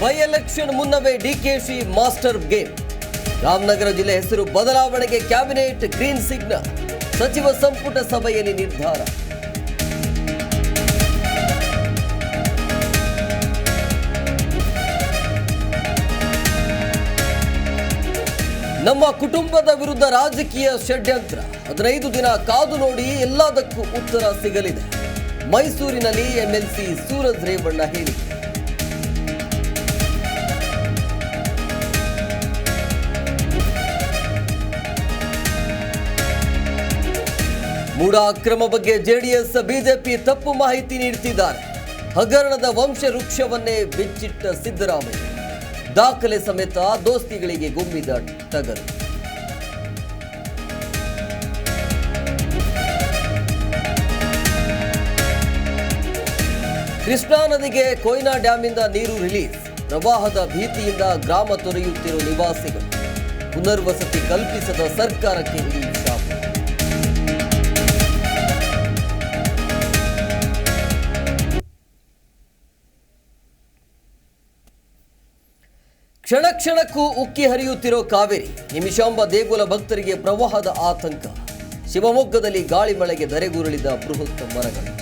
By election ಮುನ್ನವೇ DKShi master game Ramanagara ಜಿಲ್ಲೆ ಹೆಸರು ಬದಲಾವಣೆಗೆ ಕ್ಯಾಬಿನೆಟ್ ಗ್ರೀನ್ ಸಿಗ್ನಲ್ ಸಚಿವ ಸಂಪುಟ ಸಭೆಯಲ್ಲಿ ನಿರ್ಧಾರ. ನಮ್ಮ ಕುಟುಂಬದ ವಿರುದ್ಧ ರಾಜಕೀಯ ಷಡ್ಯಂತ್ರ. ಹದಿನೈದು ದಿನ ಕಾದು ನೋಡಿ ಎಲ್ಲದಕ್ಕೂ ಉತ್ತರ ಸಿಗಲಿದೆ. ಮೈಸೂರಿನಲ್ಲಿ ಎಂಎಲ್ಸಿ ಸೂರಜ್ ರೇವಣ್ಣ ಹೇಳಿಕೆ. ಮೂಡ ಅಕ್ರಮ ಬಗ್ಗೆ ಜೆಡಿಎಸ್, ಬಿಜೆಪಿ ತಪ್ಪು ಮಾಹಿತಿ ನೀಡುತ್ತಿದ್ದಾರೆ ಹಗರಣದ ವಂಶ ವೃಕ್ಷವನ್ನೇ ಬಿಚ್ಚಿಟ್ಟ ಸಿದ್ದರಾಮಯ್ಯ. ದಾಖಲೆ ಸಮೇತ ದೋಸ್ತಿಗಳಿಗೆ ಗುಮ್ಮಿದ ಟಗರು. ಕೃಷ್ಣಾ ನದಿಗೆ ಕೊಯ್ನಾ ಡ್ಯಾಂನಿಂದ ನೀರು ರಿಲೀಸ್. ಪ್ರವಾಹದ ಭೀತಿಯಿಂದ ಗ್ರಾಮ ತೊರೆಯುತ್ತಿರುವ ನಿವಾಸಿಗಳು. ಪುನರ್ವಸತಿ ಕಲ್ಪಿಸದ ಸರ್ಕಾರಕ್ಕೆ ಕ್ಷಣ ಕ್ಷಣಕ್ಕೂ ಉಕ್ಕಿ ಹರಿಯುತ್ತಿರೋ ಕಾವೇರಿ, ನಿಮಿಷಾಂಬ ದೇಗುಲ ಭಕ್ತರಿಗೆ ಪ್ರವಾಹದ ಆತಂಕ. ಶಿವಮೊಗ್ಗದಲ್ಲಿ ಗಾಳಿ ಮಳೆಗೆ ಧರೆಗುರುಳಿದ ಬೃಹತ್ ಮರಗಳು.